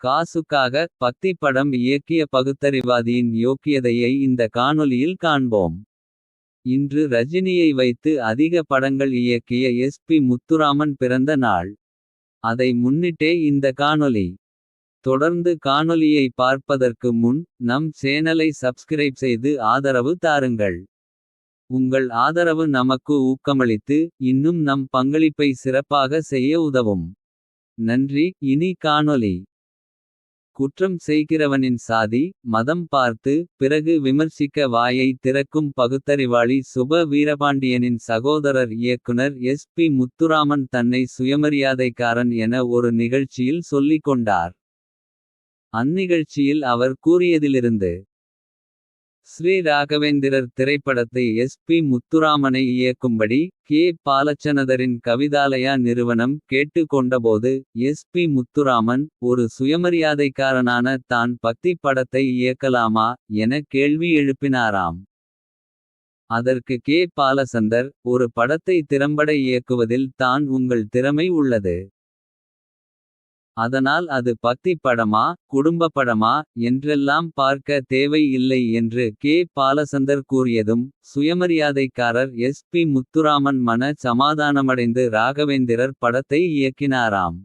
காசுக்காக பக்தி படம் இயக்கிய பகுத்தறிவாதியின் யோக்கியதையை இந்த காணொலியில் காண்போம். இன்று ரஜினியை வைத்து அதிக படங்கள் இயக்கிய எஸ். பி. முத்துராமன் பிறந்த நாள். அதை முன்னிட்டே இந்த காணொலி தொடர்ந்து காணொலியை பார்ப்பதற்கு முன் நம் சேனலை சப்ஸ்கிரைப் செய்து ஆதரவு தாருங்கள். உங்கள் ஆதரவு நமக்கு ஊக்கமளித்து இன்னும் நம் பங்களிப்பை சிறப்பாக செய்ய உதவும். நன்றி இனி காணொலி குற்றம் செய்கிறவனின் சாதி மதம் பார்த்து பிறகு விமர்சிக்க வாயை திறக்கும் பகுத்தறிவாளி சுப வீரபாண்டியனின் சகோதரர் இயக்குனர் எஸ். பி. முத்துராமன் தன்னை சுயமரியாதைக்காரன் என ஒரு நிகழ்ச்சியில் சொல்லிக் கொண்டார். அந்நிகழ்ச்சியில் அவர் கூறியதிலிருந்து. ஸ்ரீ ராகவேந்திரர் திரைப்படத்தை எஸ். பி. முத்துராமனை இயக்கும்படி கே. பாலச்சனதரின் கவிதாலயா நிறுவனம் கேட்டு கொண்டபோது. எஸ். பி. முத்துராமன் ஒரு சுயமரியாதைக்காரனான தான் பக்தி படத்தை இயக்கலாமா. என கேள்வி எழுப்பினாராம். அதற்கு கே. பாலசந்தர் ஒரு படத்தை திறம்பட இயக்குவதில் தான் உங்கள் திறமை உள்ளது. அதனால் அது பக்தி படமா குடும்ப படமா என்றெல்லாம் பார்க்க தேவை இல்லை என்று கே. பாலசந்தர் கூறியதும். சுயமரியாதைக்காரர் எஸ். பி. முத்துராமன் மன சமாதானமடைந்து ராகவேந்திரர் படத்தை இயக்கினாராம்.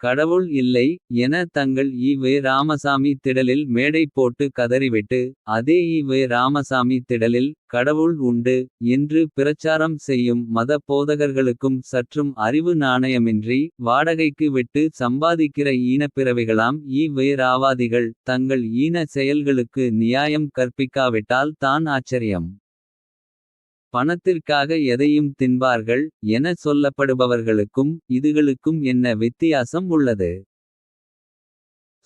கடவுள் இல்லை என தங்கள் ஈ. வே. ராமசாமி திடலில் மேடை போட்டு கதறிவிட்டு. அதே ஈ. வே. ராமசாமி திடலில் கடவுள் உண்டு. என்று பிரச்சாரம் செய்யும் மத போதகர்களுக்கும் சற்றும் அறிவு நாணயமின்றி. வாடகைக்கு விட்டு சம்பாதிக்கிற ஈனப்பிறவிகளாம் ஈ. வே. ராவாதிகள். தங்கள் ஈன செயல்களுக்கு நியாயம் கற்பிக்காவிட்டால் தான் ஆச்சரியம். பணத்திற்காக எதையும் தின்பார்கள் என சொல்லப்படுபவர்களுக்கும். இதுகளுக்கும் என்ன வித்தியாசம் உள்ளது.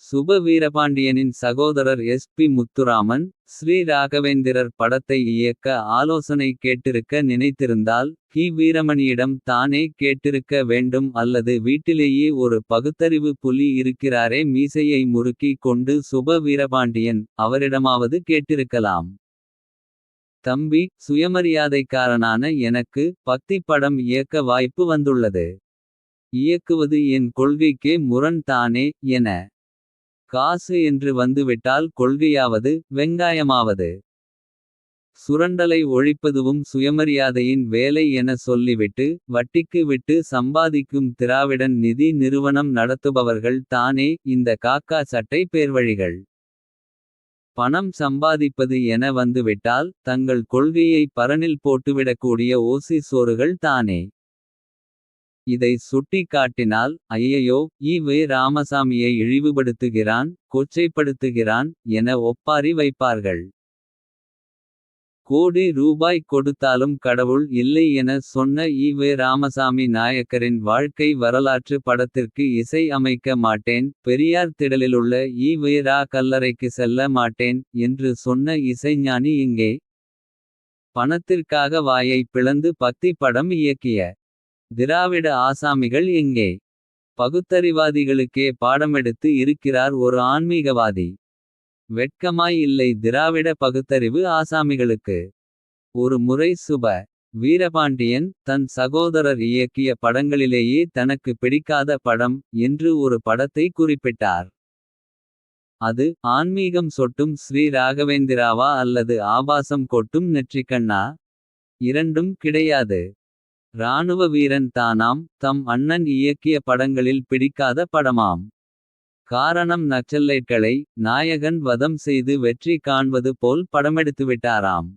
சுப வீரபாண்டியனின் சகோதரர் எஸ். பி. முத்துராமன். ஸ்ரீ ராகவேந்திரர் படத்தை இயக்க ஆலோசனை கேட்டிருக்க நினைத்திருந்தால். கி. வீரமணியிடம் தானே கேட்டிருக்க வேண்டும் அல்லது வீட்டிலேயே ஒரு பகுத்தறிவு புலி இருக்கிறாரே மீசையை முறுக்கி கொண்டு சுப வீரபாண்டியன். அவரிடமாவது கேட்டிருக்கலாம். தம்பி சுயமரியாதைக்காரனான எனக்கு பக்தி படம் இயக்க வாய்ப்பு வந்துள்ளது. இயக்குவது என் கொள்கைக்கே முரண் தானே என. காசு என்று வந்துவிட்டால் கொள்கையாவது வெங்காயமாவது. சுரண்டலை ஒழிப்பதுவும் சுயமரியாதையின் வேலை என சொல்லிவிட்டு. வட்டிக்கு விட்டு சம்பாதிக்கும் திராவிடன் நிதி நிறுவனம் நடத்துபவர்கள் தானே இந்த காக்கா சட்டை பேர்வழிகள். பணம் சம்பாதிப்பது என வந்துவிட்டால். தங்கள் கொள்கையை பரனில் போட்டுவிடக்கூடிய ஓசி சோறுகள் தானே. இதை சுட்டிக் காட்டினால் ஐயையோ ஈ. வே. ராமசாமியை இழிவுபடுத்துகிறான். கொச்சைப்படுத்துகிறான் என ஒப்பாரி வைப்பார்கள். கோடி ரூபாய் கொடுத்தாலும் கடவுள் இல்லை என சொன்ன ஈ. வே. ராமசாமி நாயக்கரின் வாழ்க்கை வரலாற்று படத்திற்கு இசை அமைக்க மாட்டேன். பெரியார் திடலிலுள்ள ஈ. வே. ரா கல்லறைக்கு செல்ல மாட்டேன். என்று சொன்ன இசைஞானி இங்கே பணத்திற்காக வாயை பிளந்து பக்தி படம் இயக்கிய. திராவிட ஆசாமிகள் எங்கே. பகுத்தறிவாதிகளுக்கே பாடமெடுத்து இருக்கிறார் ஒரு ஆன்மீகவாதி. வெட்கமாய் இல்லை திராவிட பகுத்தறிவு ஆசாமிகளுக்கு. ஒரு முறை சுப. வீரபாண்டியன் தன் சகோதரர் இயக்கிய படங்களிலேயே தனக்கு பிடிக்காத படம். என்று ஒரு படத்தை குறிப்பிட்டார். அது ஆன்மீகம் சொட்டும் ஸ்ரீ ராகவேந்திராவா அல்லது ஆபாசம் கொட்டும் நெற்றிக்கண்ணா. இரண்டும் கிடையாது. இராணுவ வீரன் தானாம் தம் அண்ணன் இயக்கிய படங்களில் பிடிக்காத படமாம். காரணம் நக்சலைட்களை நாயகன் வதம் செய்து வெற்றி காண்பது போல் படமெடுத்துவிட்டாராம்.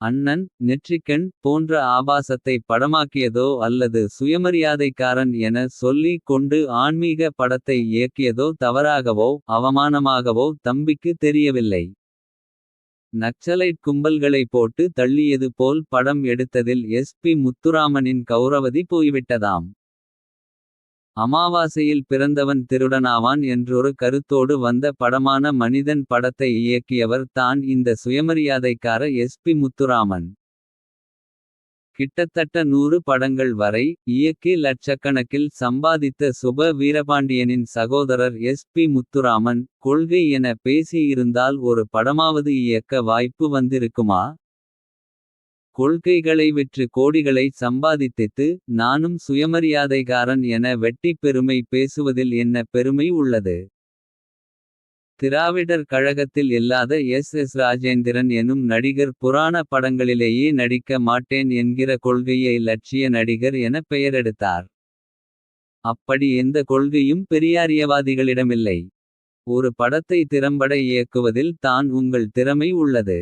அண்ணன் நெற்றிக்கண் போன்ற ஆபாசத்தை படமாக்கியதோ அல்லது சுயமரியாதைக்காரன் என சொல்லி கொண்டு ஆன்மீக படத்தை இயக்கியதோ தவறாகவோ அவமானமாகவோ தம்பிக்கு தெரியவில்லை. நக்சலைட் கும்பல்களை போட்டு தள்ளியது போல் படம் எடுத்ததில் எஸ். பி. முத்துராமனின் கௌரவதி போய்விட்டதாம். அமாவாசையில் பிறந்தவன் திருடனாவான் என்றொரு கருத்தோடு வந்த படமான மனிதன் படத்தை இயக்கியவர் தான் இந்த சுயமரியாதைக்கார எஸ். பி. முத்துராமன். கிட்டத்தட்ட நூறு படங்கள் வரை இயக்கி லட்சக்கணக்கில் சம்பாதித்த சுப வீரபாண்டியனின் சகோதரர் எஸ். பி. முத்துராமன். கொள்கை என பேசியிருந்தால் ஒரு படமாவது இயக்க வாய்ப்பு வந்திருக்குமா. கொள்கைகளை விற்று கோடிகளை சம்பாதித்தித்து. நானும் சுயமரியாதைகாரன் என வெட்டிப் பெருமை பேசுவதில் என்ன பெருமை உள்ளது. திராவிடர் கழகத்தில் இல்லாத எஸ். எஸ். ராஜேந்திரன் எனும் நடிகர் புராண படங்களிலேயே நடிக்க மாட்டேன் என்கிற கொள்கையை லட்சிய நடிகர் என பெயரெடுத்தார். அப்படி எந்த கொள்கையும் பெரியாரியவாதிகளிடமில்லை. ஒரு படத்தை திறம்பட இயக்குவதில் தான் உங்கள் திறமை உள்ளது.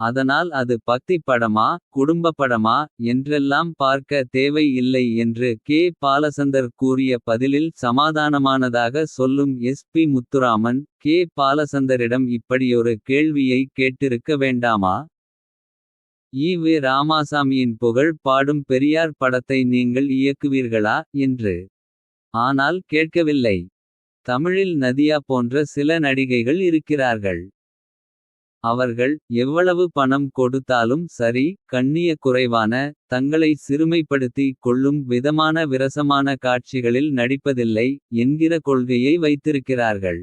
அதனால் அது பக்திப் படமா குடும்பப் படமா. என்றெல்லாம் பார்க்க தேவை இல்லை என்று கே. பாலசந்தர் கூறிய பதிலில் சமாதானமானதாக சொல்லும் எஸ். பி. முத்துராமன். கே. பாலசந்தரிடம் இப்படியொரு கேள்வியை கேட்டிருக்க வேண்டாமா. ஈ. வி ராமாசாமியின் புகழ் பாடும் பெரியார் படத்தை நீங்கள் இயக்குவீர்களா என்று. ஆனால் கேட்கவில்லை. தமிழில் நதியா போன்ற சில நடிகைகள் இருக்கிறார்கள். அவர்கள் எவ்வளவு பணம் கொடுத்தாலும் சரி. கண்ணிய குறைவான. தங்களை சிறுமைப்படுத்தி கொள்ளும் விதமான விரசமான காட்சிகளில் நடிப்பதில்லை. என்கிற கொள்கையை வைத்திருக்கிறார்கள்.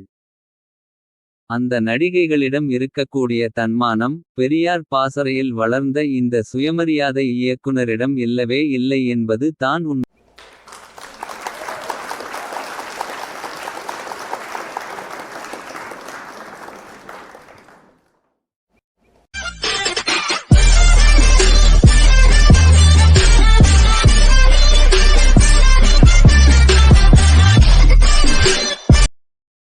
அந்த நடிகைகளிடம் இருக்கக்கூடிய தன்மானம். பெரியார் பாசறையில் வளர்ந்த இந்த சுயமரியாதை இயக்குனரிடம் இல்லவே இல்லை என்பது தான் உண்மை.